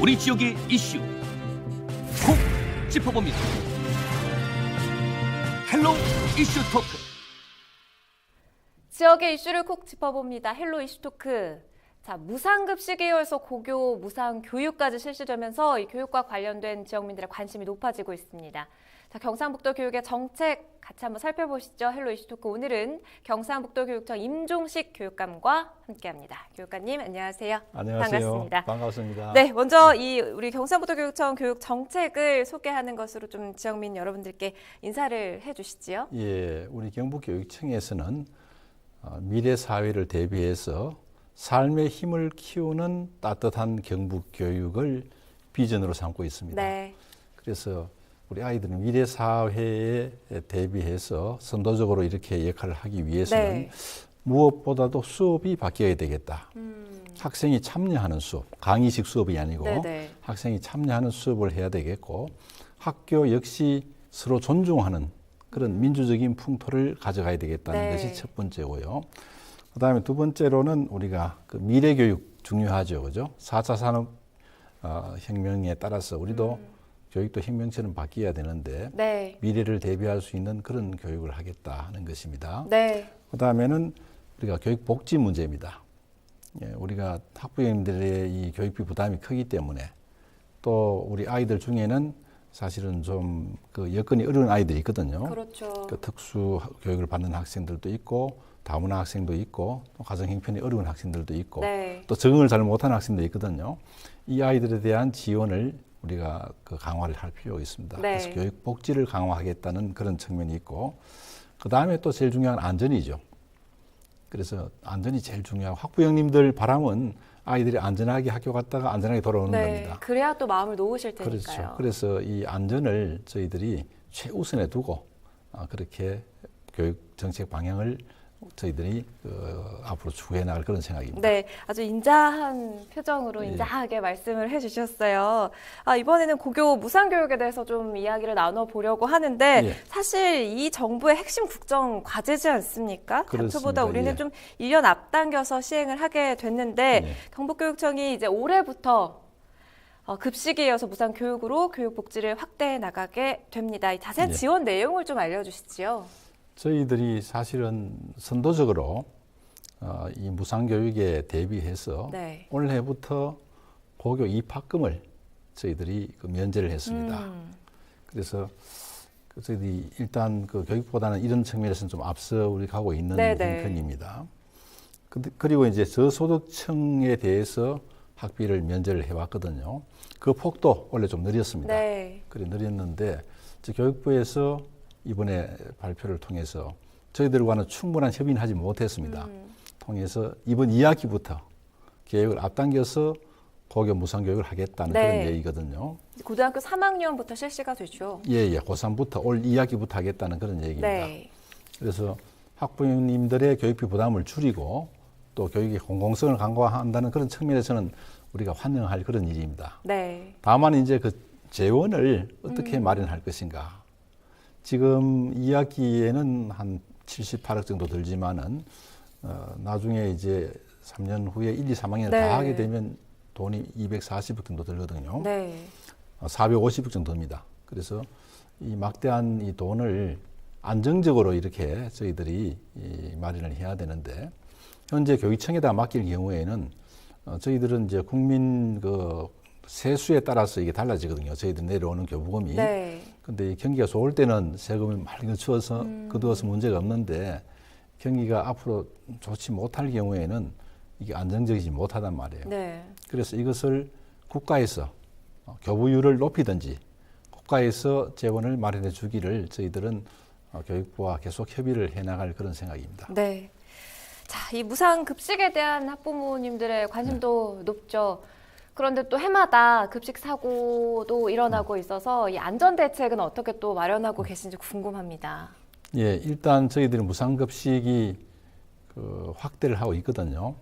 우리 지역의 이슈 콕 짚어봅니다. 헬로 이슈 토크. 지역의 이슈를 콕 짚어봅니다. 헬로 이슈 토크. 자, 무상급식이어서 고교 무상 교육까지 실시되면서 이 교육과 관련된 지역민들의 관심이 높아지고 있습니다. 자, 경상북도 교육의 정책 같이 한번 살펴보시죠. 헬로 이슈 토크 오늘은 경상북도 교육청 임종식 교육감과 함께합니다. 교육감님 안녕하세요. 안녕하세요. 반갑습니다. 반갑습니다. 네, 먼저 이 우리 경상북도 교육청 교육 정책을 소개하는 것으로 좀 지역민 여러분들께 인사를 해주시지요. 예, 우리 경북 교육청에서는 어, 미래 사회를 대비해서 삶의 힘을 키우는 따뜻한 경북 교육을 비전으로 삼고 있습니다. 네, 그래서 우리 아이들은 미래 사회에 대비해서 선도적으로 이렇게 역할을 하기 위해서는 네. 무엇보다도 수업이 바뀌어야 되겠다. 음, 학생이 참여하는 수업, 강의식 수업이 아니고 네, 네. 학생이 참여하는 수업을 해야 되겠고 학교 역시 서로 존중하는 그런 민주적인 풍토를 가져가야 되겠다는 네. 것이 첫 번째고요. 그 다음에 두 번째로는 우리가 그 미래 교육 중요하죠, 그죠? 4차 산업 어, 혁명에 따라서 우리도 교육도 혁명처럼 바뀌어야 되는데 네, 미래를 대비할 수 있는 그런 교육을 하겠다 하는 것입니다. 네, 그 다음에는 우리가 교육 복지 문제입니다. 예, 우리가 학부형님들의 이 교육비 부담이 크기 때문에 또 우리 아이들 중에는 사실은 좀 그 여건이 어려운 아이들이 있거든요. 그렇죠. 그 특수 교육을 받는 학생들도 있고 다문화 학생도 있고 또 가정 형편이 어려운 학생들도 있고 네, 또 적응을 잘 못하는 학생도 있거든요. 이 아이들에 대한 지원을 우리가 그 강화를 할 필요가 있습니다. 네. 그래서 교육 복지를 강화하겠다는 그런 측면이 있고 그 다음에 또 제일 중요한 안전이죠. 그래서 안전이 제일 중요하고 학부형님들 바람은 아이들이 안전하게 학교 갔다가 안전하게 돌아오는 네. 겁니다. 그래야 또 마음을 놓으실 테니까요. 그렇죠. 그래서 이 안전을 저희들이 최우선에 두고 아, 그렇게 교육 정책 방향을 저희들이 그 앞으로 추구해 나갈 그런 생각입니다. 네, 아주 인자한 표정으로 예. 인자하게 말씀을 해주셨어요. 아, 이번에는 고교 무상교육에 대해서 좀 이야기를 나눠보려고 하는데 예. 사실 이 정부의 핵심 국정 과제지 않습니까? 당초보다 우리는 예. 좀 1년 앞당겨서 시행을 하게 됐는데 예. 경북교육청이 이제 올해부터 어, 급식에 이어서 무상 교육으로 교육 복지를 확대해 나가게 됩니다. 이 자세한 예. 지원 내용을 좀 알려주시지요. 저희들이 사실은 선도적으로 어, 이 무상교육에 대비해서 네. 올해부터 고교 입학금을 저희들이 그 면제를 했습니다. 음, 그래서 그 저희들이 일단 그 교육보다는 이런 측면에서는 좀 앞서 우리 가고 있는 네네. 형편입니다. 근데 그리고 이제 저소득층에 대해서 학비를 면제를 해왔거든요. 그 폭도 원래 좀 느렸습니다. 네. 그래 느렸는데 저 교육부에서 이번에 발표를 통해서 저희들과는 충분한 협의는 하지 못했습니다. 음. 통해서 이번 2학기부터 계획을 앞당겨서 고교 무상교육을 하겠다는 네. 그런 얘기거든요. 고등학교 3학년부터 실시가 되죠. 예, 예. 고3부터 올 2학기부터 하겠다는 그런 얘기입니다. 네. 그래서 학부모님들의 교육비 부담을 줄이고 또 교육의 공공성을 강화한다는 그런 측면에서는 우리가 환영할 그런 일입니다. 네. 다만 이제 그 재원을 어떻게 마련할 것인가. 지금 2학기에는 한 78억 정도 들지만은 어, 나중에 이제 3년 후에 1, 2, 3학년을 네. 다 하게 되면 돈이 240억 정도 들거든요. 네. 어, 450억 정도 듭니다. 그래서 이 막대한 이 돈을 안정적으로 이렇게 저희들이 이 마련을 해야 되는데 현재 교육청에다 맡길 경우에는 어, 저희들은 이제 국민 그 세수에 따라서 이게 달라지거든요. 저희들 내려오는 교부금이. 네. 근데 이 경기가 좋을 때는 세금을 많이 거치어서 음. 거두어서 문제가 없는데 경기가 앞으로 좋지 못할 경우에는 이게 안정적이지 못하단 말이에요. 네. 그래서 이것을 국가에서 어, 교부율을 높이든지 국가에서 재원을 마련해 주기를 저희들은 어, 교육부와 계속 협의를 해 나갈 그런 생각입니다. 네. 자, 이 무상 급식에 대한 학부모님들의 관심도 네. 높죠. 그런데 또 해마다 급식 사고도 네. 일어나고 있어서 이 안전 대책은 어떻게 또 마련하고 계신지 궁금합니다. 예, 일단 저희들이 무상급식이 그 확대를 하고 있거든요.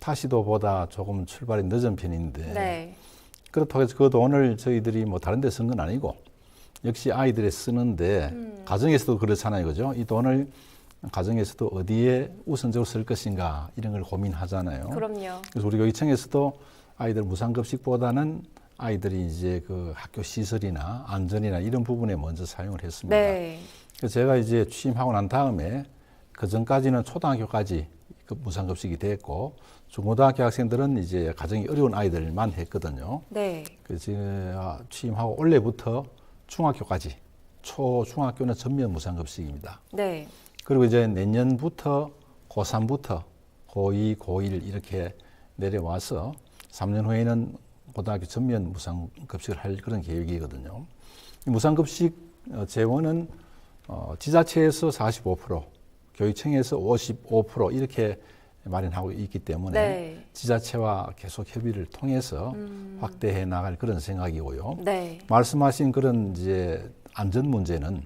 타시도보다 조금 출발이 늦은 편인데 네. 그렇다고 해서 그 돈을 저희들이 뭐 다른 데 쓴 건 아니고 역시 아이들에 쓰는데 음. 가정에서도 그렇잖아요. 그죠? 이 돈을 가정에서도 어디에 우선적으로 쓸 것인가 이런 걸 고민하잖아요. 그럼요. 그래서 우리 교육청에서도 아이들 무상급식보다는 아이들이 이제 그 학교 시설이나 안전이나 이런 부분에 먼저 사용을 했습니다. 네. 제가 이제 취임하고 난 다음에 그 전까지는 초등학교까지 그 무상급식이 됐고 중고등학교 학생들은 이제 가정이 어려운 아이들만 했거든요. 네. 그래서 제가 취임하고 올해부터 중학교까지 초 중학교는 전면 무상급식입니다. 네. 그리고 이제 내년부터 고3부터 고2, 고1 이렇게 내려와서 3년 후에는 고등학교 전면 무상급식을 할 그런 계획이거든요. 이 무상급식 어, 재원은 어, 지자체에서 45%, 교육청에서 55% 이렇게 마련하고 있기 때문에 네. 지자체와 계속 협의를 통해서 확대해 나갈 그런 생각이고요. 네. 말씀하신 그런 이제 안전 문제는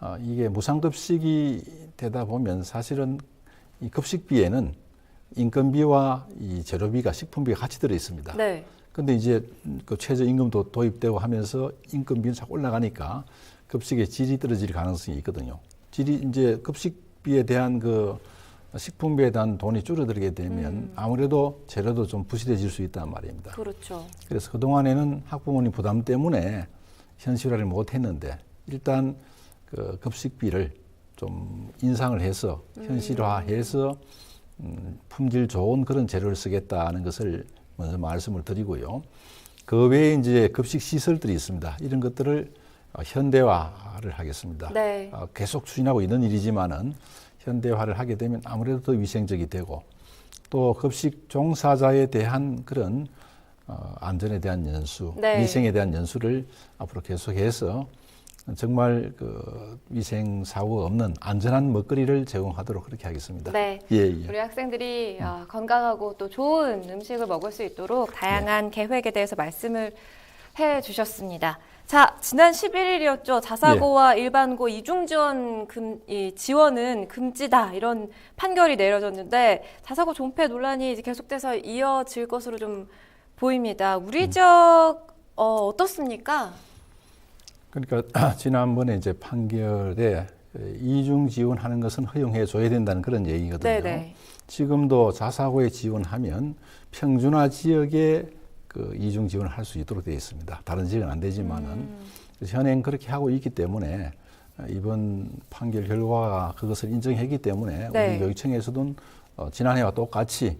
어, 이게 무상급식이 되다 보면 사실은 이 급식비에는 인건비와 이 재료비가 식품비가 같이 들어 있습니다. 네. 근데 이제 그 최저임금도 도입되고 하면서 인건비는 자꾸 올라가니까 급식의 질이 떨어질 가능성이 있거든요. 질이 이제 급식비에 대한 그 식품비에 대한 돈이 줄어들게 되면 아무래도 재료도 좀 부실해질 수 있단 말입니다. 그렇죠. 그래서 그동안에는 학부모님 부담 때문에 현실화를 못 했는데 일단 그 급식비를 좀 인상을 해서 현실화해서 음, 품질 좋은 그런 재료를 쓰겠다는 것을 먼저 말씀을 드리고요. 그 외에 이제 급식 시설들이 있습니다. 이런 것들을 어, 현대화를 하겠습니다. 네. 어, 계속 추진하고 있는 일이지만은 현대화를 하게 되면 아무래도 더 위생적이 되고 또 급식 종사자에 대한 그런 어, 안전에 대한 연수, 네. 위생에 대한 연수를 앞으로 계속해서 정말 그 위생 사고가 없는 안전한 먹거리를 제공하도록 그렇게 하겠습니다. 네. 예, 예. 우리 학생들이 아, 건강하고 또 좋은 음식을 먹을 수 있도록 다양한 계획에 대해서 말씀을 해 주셨습니다. 자, 지난 11일이었죠. 자사고와 일반고 이중 지원 금, 이 지원은 금지다 이런 판결이 내려졌는데 자사고 존폐 논란이 이제 계속돼서 이어질 것으로 좀 보입니다. 우리 지역 어, 어떻습니까? 그러니까 지난번에 이제 판결에 이중 지원하는 것은 허용해 줘야 된다는 그런 얘기거든요. 네네. 지금도 자사고에 지원하면 평준화 지역에 그 이중 지원을 할 수 있도록 되어 있습니다. 다른 지역은 안 되지만은 음. 현행 그렇게 하고 있기 때문에 이번 판결 결과가 그것을 인정했기 때문에 네. 우리 교육청에서도 어, 지난해와 똑같이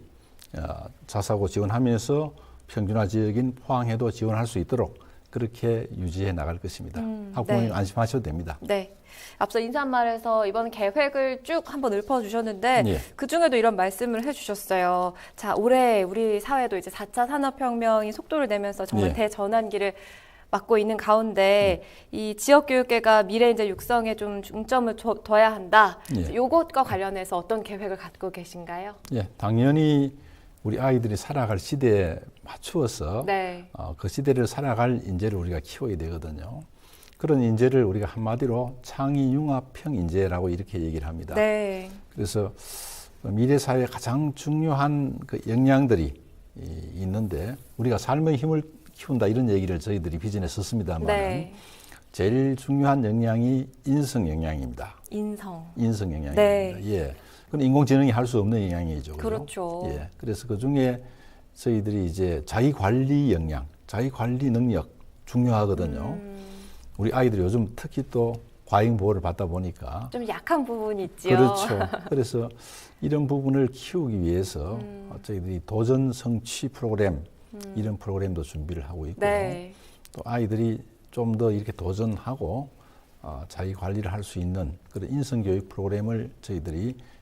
어, 자사고 지원하면서 평준화 지역인 포항에도 지원할 수 있도록 그렇게 유지해 나갈 것입니다. 음, 학부모님 네. 안심하셔도 됩니다. 네. 앞서 인사말에서 이번 계획을 쭉 한번 읊어주셨는데 예. 그 중에도 이런 말씀을 해주셨어요. 자, 올해 우리 사회도 이제 4차 산업혁명이 속도를 내면서 정말 예. 대전환기를 맞고 있는 가운데 이 지역교육계가 미래 인재 육성에 좀 중점을 둬- 둬야 한다. 예. 요것과 관련해서 어떤 계획을 갖고 계신가요? 예, 당연히 우리 아이들이 살아갈 시대에 맞추어서 네. 어, 그 시대를 살아갈 인재를 우리가 키워야 되거든요. 그런 인재를 우리가 한마디로 창의 융합형 인재라고 이렇게 얘기를 합니다. 네. 그래서 미래 사회에 가장 중요한 그 역량들이 이- 있는데 우리가 삶의 힘을 키운다 이런 얘기를 저희들이 비전에 썼습니다만 네. 제일 중요한 역량이 인성 역량입니다. 인성. 인성 영향입니다. 네. 예. 그건 인공지능이 할 수 없는 영향이죠. 그죠? 그렇죠. 예. 그래서 그 중에 저희들이 이제 자기 관리 역량, 자기 관리 능력 중요하거든요. 음, 우리 아이들이 요즘 특히 또 과잉 보호를 받다 보니까 좀 약한 부분이 있지요. 그렇죠. 그래서 이런 부분을 키우기 위해서 음. 저희들이 도전 성취 프로그램 이런 프로그램도 준비를 하고 있고요. 네. 또 아이들이 좀 더 이렇게 도전하고 어, 자기 관리를 할 수 있는 그런 인성 교육 프로그램을 저희들이 어,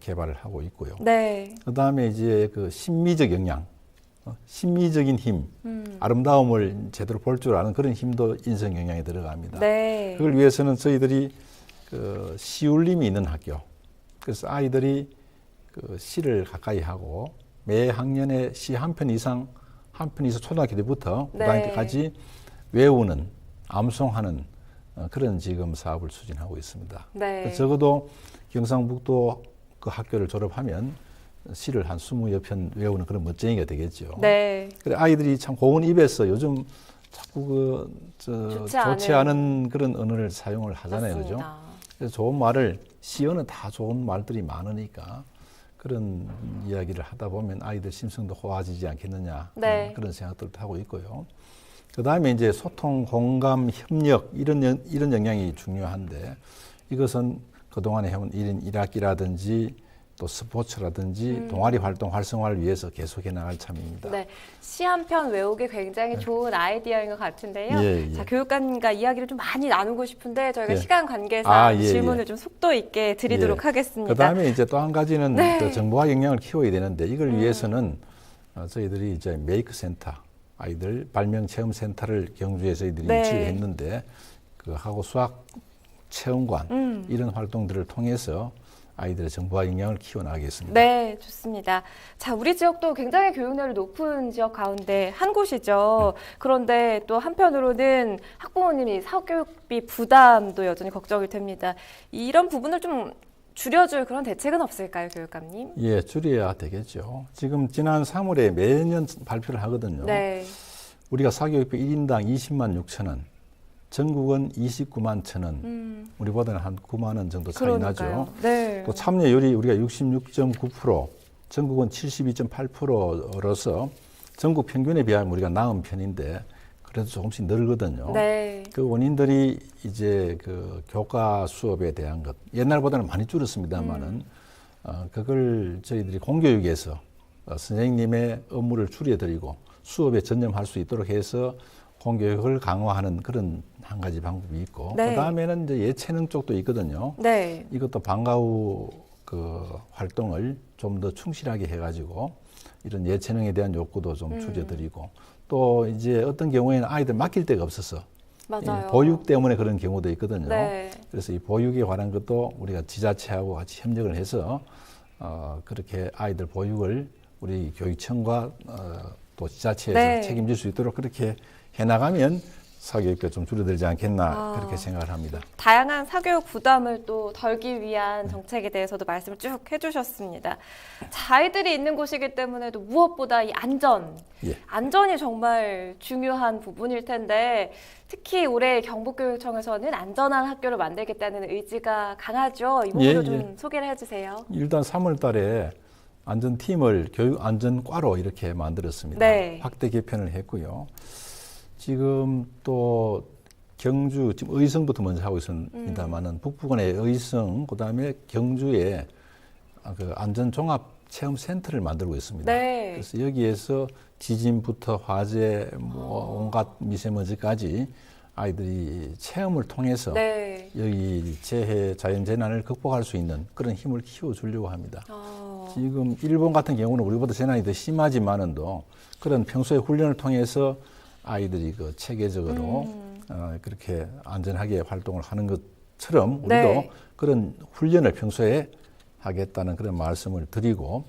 개발을 하고 있고요. 네. 그 다음에 이제 그 심미적 역량, 어, 심미적인 힘, 음. 아름다움을 제대로 볼 줄 아는 그런 힘도 인성 영향에 들어갑니다. 네. 그걸 위해서는 저희들이 그 시울림이 있는 학교, 그래서 아이들이 그 시를 가까이 하고 매 학년에 시 한 편 이상 한 편 이상 초등학교 때부터 네. 고등학교 때까지 외우는 암송하는 어, 그런 지금 사업을 추진하고 있습니다. 네. 적어도 경상북도 그 학교를 졸업하면 시를 한 20여 편 외우는 그런 멋쟁이가 되겠죠. 네. 그래 아이들이 참 고운 입에서 요즘 자꾸 그, 저, 좋지 좋지, 않은- 않은 그런 언어를 사용을 하잖아요. 그죠? 그래서 좋은 말을, 시어는 다 좋은 말들이 많으니까 그런 이야기를 하다 보면 아이들 심성도 호화지지 않겠느냐 네. 음, 그런 생각들도 하고 있고요. 그 다음에 이제 소통, 공감, 협력 이런 영- 이런 역량이 중요한데 이것은 그 동안에 해온 일인 일학기라든지 또 스포츠라든지 동아리 활동 활성화를 위해서 계속해 나갈 참입니다. 음. 네, 시 한 편 외우기 굉장히 좋은 아이디어인 것 같은데요. 예, 예. 자, 교육관과 이야기를 좀 많이 나누고 싶은데 저희가 예. 시간 관계상 아, 예, 질문을 예. 좀 속도 있게 드리도록 예. 하겠습니다. 그다음에 이제 또 한 가지는 네. 그 정보화 역량을 키워야 되는데 이걸 음. 위해서는 어, 저희들이 이제 메이크 센터 아이들 발명 체험 센터를 경주에 저희들이 네. 유치를 했는데 그 하고 수학 체험관 음. 이런 활동들을 통해서 아이들의 정보화 역량을 키워나가겠습니다. 네, 좋습니다. 자, 우리 지역도 굉장히 교육열이 높은 지역 가운데 한 곳이죠. 네. 그런데 또 한편으로는 학부모님이 사교육비 부담도 여전히 걱정이 됩니다. 이런 부분을 좀 줄여줄 그런 대책은 없을까요, 교육감님? 예, 줄여야 되겠죠. 지금 지난 3월에 매년 발표를 하거든요. 네. 우리가 사교육비 1인당 20만 6천 원, 전국은 29만 천 원, 음, 우리보다는 한 9만 원 정도 차이 그러니까요. 나죠. 네. 또 참여율이 우리가 66.9%, 전국은 72.8%로서 전국 평균에 비하면 우리가 나은 편인데 그래도 조금씩 늘거든요. 네. 그 원인들이 이제 그 교과 수업에 대한 것 옛날보다는 많이 줄었습니다만은 음. 어, 그걸 저희들이 공교육에서 어, 선생님의 업무를 줄여드리고 수업에 전념할 수 있도록 해서 공교육을 강화하는 그런 한 가지 방법이 있고 네. 그 다음에는 이제 예체능 쪽도 있거든요. 네. 이것도 방과 후 그 활동을 좀 더 충실하게 해가지고 이런 예체능에 대한 욕구도 좀 음. 줄여드리고 또 이제 어떤 경우에는 아이들 맡길 데가 없어서 맞아요. 이 보육 때문에 그런 경우도 있거든요. 네. 그래서 이 보육에 관한 것도 우리가 지자체하고 같이 협력을 해서 어, 그렇게 아이들 보육을 우리 교육청과 어, 또 지자체에서 네. 책임질 수 있도록 그렇게 해나가면 사교육비가 좀 줄어들지 않겠나 아. 그렇게 생각을 합니다. 다양한 사교육 부담을 또 덜기 위한 정책에 대해서도 말씀을 쭉 해주셨습니다. 자, 아이들이 있는 곳이기 때문에도 무엇보다 이 안전, 예. 안전이 정말 중요한 부분일 텐데 특히 올해 경북교육청에서는 안전한 학교를 만들겠다는 의지가 강하죠. 이 부분도 예, 좀 예. 소개를 해주세요. 일단 3월 달에 안전팀을 교육 안전과로 이렇게 만들었습니다. 네. 확대 개편을 했고요. 지금 또 경주 지금 의성부터 먼저 하고 있습니다만은 음. 북부권의 의성 그다음에 경주에 아, 그 안전 종합 체험 센터를 만들고 있습니다. 네. 그래서 여기에서 지진부터 화재 뭐 온갖 미세먼지까지 아이들이 체험을 통해서 네. 여기 재해 자연 재난을 극복할 수 있는 그런 힘을 키워 주려고 합니다. 어, 지금 일본 같은 경우는 우리보다 재난이 더 심하지만은도 그런 평소에 훈련을 통해서 아이들이 그 체계적으로 음. 어, 그렇게 안전하게 활동을 하는 것처럼 우리도 네. 그런 훈련을 평소에 하겠다는 그런 말씀을 드리고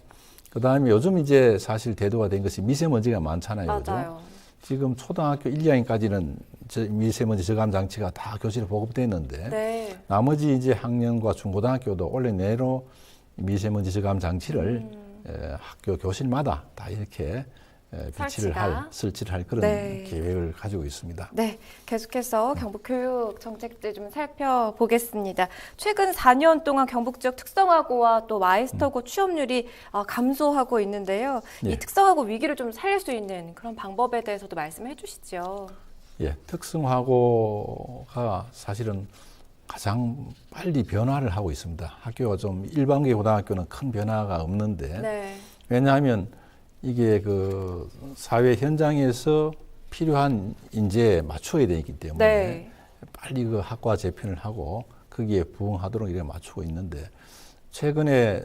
그 다음에 요즘 이제 사실 대두가 된 것이 미세먼지가 많잖아요. 그죠? 맞아요. 지금 초등학교 1, 2학년까지는 저 미세먼지 저감 장치가 다 교실에 보급됐는데 네. 나머지 이제 학년과 중고등학교도 올해 내로 미세먼지 저감 장치를 음. 에, 학교 교실마다 다 이렇게 에, 비치를 할? 설치를 할 그런 네. 계획을 가지고 있습니다. 네, 계속해서 경북 교육 정책들 좀 살펴보겠습니다. 최근 4년 동안 경북 지역 특성화고와 또 마이스터고 취업률이 어, 감소하고 있는데요. 이 네. 특성화고 위기를 좀 살릴 수 있는 그런 방법에 대해서도 말씀해 주시죠. 예, 특성화고가 사실은 가장 빨리 변화를 하고 있습니다. 학교가 좀 일반계 고등학교는 큰 변화가 없는데 네. 왜냐하면 이게 그 사회 현장에서 필요한 인재에 맞춰야 되기 때문에 네. 빨리 그 학과 재편을 하고 거기에 부응하도록 이렇게 맞추고 있는데 최근에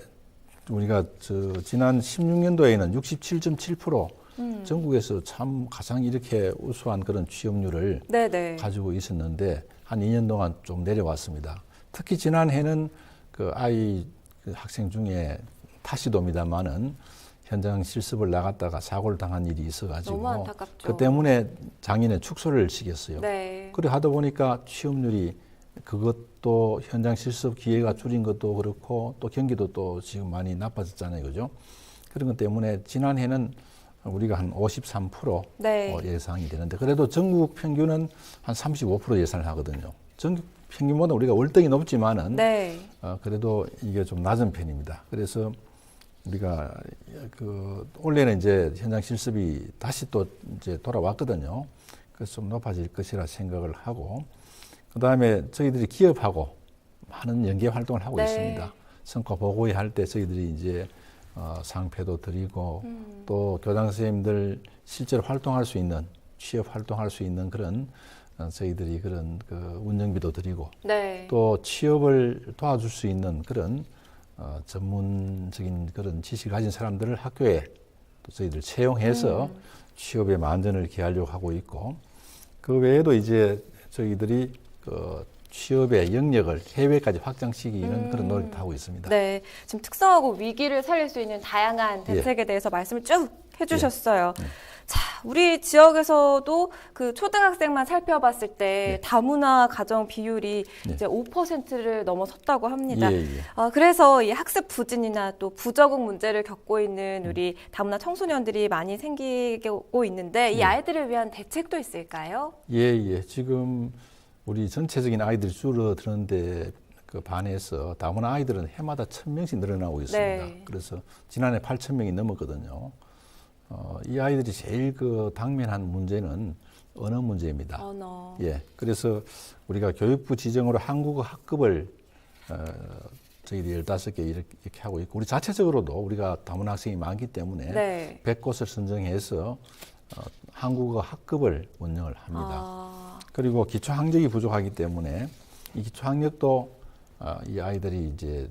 우리가 저 지난 16년도에는 67.7% 음. 전국에서 참 가장 이렇게 우수한 그런 취업률을 네, 네. 가지고 있었는데 한 2년 동안 좀 내려왔습니다. 특히 지난해는 그 아이 그 학생 중에 타시도입니다만은 현장 실습을 나갔다가 사고를 당한 일이 있어가지고 너무 안타깝죠. 그 때문에 작년에 축소를 시켰어요. 네. 그래 하다 보니까 취업률이 그것도 현장 실습 기회가 줄인 것도 그렇고 또 경기도 또 지금 많이 나빠졌잖아요, 그죠? 그런 것 때문에 지난해는 우리가 한 53% 네. 어, 예상이 되는데 그래도 전국 평균은 한 35% 예상을 하거든요. 전국 평균보다 우리가 월등히 높지만은 네. 어, 그래도 이게 좀 낮은 편입니다. 그래서 우리가 그 올해는 이제 현장 실습이 다시 또 이제 돌아왔거든요. 그래서 좀 높아질 것이라 생각을 하고 그 다음에 저희들이 기업하고 많은 연계 활동을 하고 네. 있습니다. 성과 보고회 할 때 저희들이 이제 어, 상패도 드리고 음. 또 교장 선생님들 실제로 활동할 수 있는 취업 활동할 수 있는 그런 어, 저희들이 그런 그 운영비도 드리고 네. 또 취업을 도와줄 수 있는 그런 어, 전문적인 그런 지식을 가진 사람들을 학교에 또 저희들 채용해서 음. 취업에 만전을 기하려고 하고 있고 그 외에도 이제 저희들이 그 취업의 영역을 해외까지 확장시키는 그런 노력도 하고 있습니다. 음. 네, 지금 특성하고 위기를 살릴 수 있는 다양한 예. 대책에 대해서 말씀을 쭉 해주셨어요. 예. 자, 우리 지역에서도 그 초등학생만 살펴봤을 때 예. 다문화 가정 비율이 예. 이제 5%를 넘어섰다고 합니다. 예, 예. 아, 그래서 이 학습 부진이나 또 부적응 문제를 겪고 음. 있는 우리 다문화 청소년들이 많이 생기고 있는데 이 예. 아이들을 위한 대책도 있을까요? 예, 예. 지금 우리 전체적인 아이들이 줄어드는데 그 반해서 다문화 아이들은 해마다 천 명씩 늘어나고 있습니다. 네. 그래서 지난해 8천 명이 넘었거든요. 어, 이 아이들이 제일 그 당면한 문제는 언어 문제입니다. 언어. 예. 그래서 우리가 교육부 지정으로 한국어 학급을 어, 저희들이 15개 이렇게, 이렇게 하고 있고 우리 자체적으로도 우리가 다문화 학생이 많기 때문에 네. 100곳을 선정해서 어, 한국어 학급을 운영을 합니다. 아, 그리고 기초 학력이 부족하기 때문에 이 기초 학력도 어, 이 아이들이 이제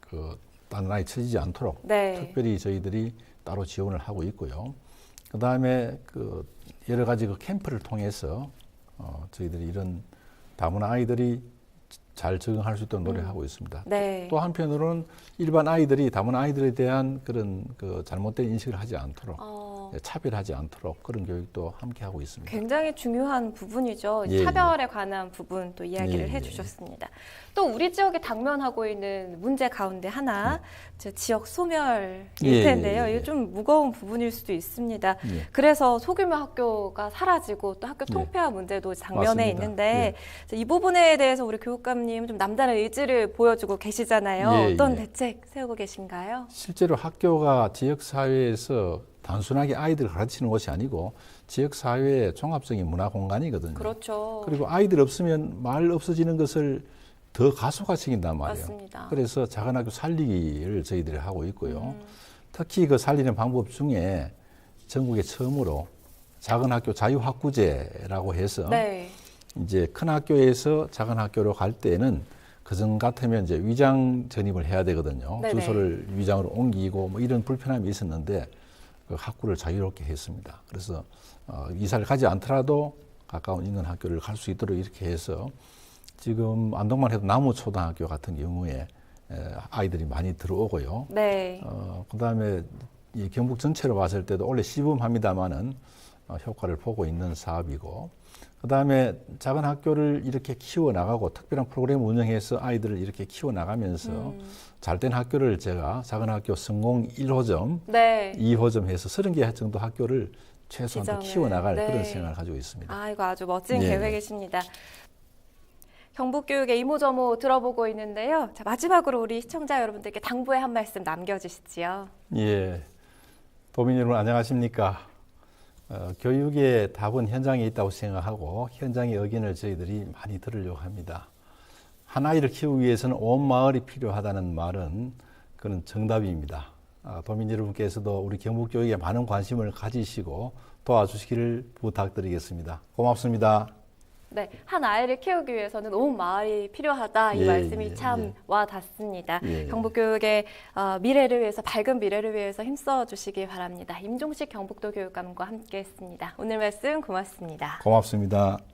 그 다른 아이 처지지 않도록 네. 특별히 저희들이 따로 지원을 하고 있고요. 그 다음에 그 여러 가지 그 캠프를 통해서 어, 저희들이 이런 다문화 아이들이 잘 적응할 수 있도록 노력하고 있습니다. 네. 또 한편으로는 일반 아이들이 다문화 아이들에 대한 그런 그 잘못된 인식을 하지 않도록 어, 차별하지 않도록 그런 교육도 함께 하고 있습니다. 굉장히 중요한 부분이죠. 예, 차별에 관한 부분 또 이야기를 예, 예. 해주셨습니다. 또 우리 지역에 당면하고 있는 문제 가운데 하나, 저 지역 소멸일 예, 예, 텐데요. 예, 예. 이게 좀 무거운 부분일 수도 있습니다. 예. 그래서 소규모 학교가 사라지고 또 학교 예. 통폐합 문제도 장면에 맞습니다. 예. 있는데 이 부분에 대해서 우리 교육감님 좀 남다른 의지를 보여주고 계시잖아요. 예, 어떤 예. 대책 세우고 계신가요? 실제로 학교가 지역 사회에서 단순하게 아이들을 가르치는 곳이 아니고 지역 사회의 종합적인 문화 공간이거든요. 그렇죠. 그리고 아이들 없으면 마을 없어지는 것을 더 가속화시킨단 말이에요. 맞습니다. 그래서 작은 학교 살리기를 저희들이 하고 있고요. 음. 특히 그 살리는 방법 중에 전국에 처음으로 작은 학교 자유학구제라고 해서 네. 이제 큰 학교에서 작은 학교로 갈 때는 그전 같으면 이제 위장 전입을 해야 되거든요. 네네. 주소를 위장으로 옮기고 뭐 이런 불편함이 있었는데 그 학구를 자유롭게 했습니다. 그래서 어, 이사를 가지 않더라도 가까운 인근 학교를 갈 수 있도록 이렇게 해서 지금 안동만 해도 나무 초등학교 같은 경우에 에, 아이들이 많이 들어오고요. 네. 어, 그다음에 이 경북 전체로 봤을 때도 원래 시범합니다마는 어, 효과를 보고 있는 사업이고 그다음에 작은 학교를 이렇게 키워 나가고 특별한 프로그램 운영해서 아이들을 이렇게 키워 나가면서 음. 잘된 학교를 제가 작은 학교 성공 1호점, 네. 2호점 해서 30개 정도 학교를 최소한 또 지정을, 키워 나갈 네. 그런 생각을 가지고 있습니다. 아, 이거 아주 멋진 예. 계획이십니다. 경북교육의 이모저모 들어보고 있는데요. 자, 마지막으로 우리 시청자 여러분들께 당부의 한 말씀 남겨주시지요. 예. 도민 여러분 안녕하십니까? 어, 교육의 답은 현장에 있다고 생각하고 현장의 의견을 저희들이 많이 들으려고 합니다. 한 아이를 키우기 위해서는 온 마을이 필요하다는 말은 그런 정답입니다. 아, 도민 여러분께서도 우리 경북 교육에 많은 관심을 가지시고 도와주시기를 부탁드리겠습니다. 고맙습니다. 네, 한 아이를 키우기 위해서는 온 마을이 필요하다. 이 예, 말씀이 예, 참 예. 와 닿습니다. 예. 경북교육의 어, 미래를 위해서 밝은 미래를 위해서 힘써 주시기 바랍니다. 임종식 경북도 교육감과 함께했습니다. 오늘 말씀 고맙습니다. 고맙습니다.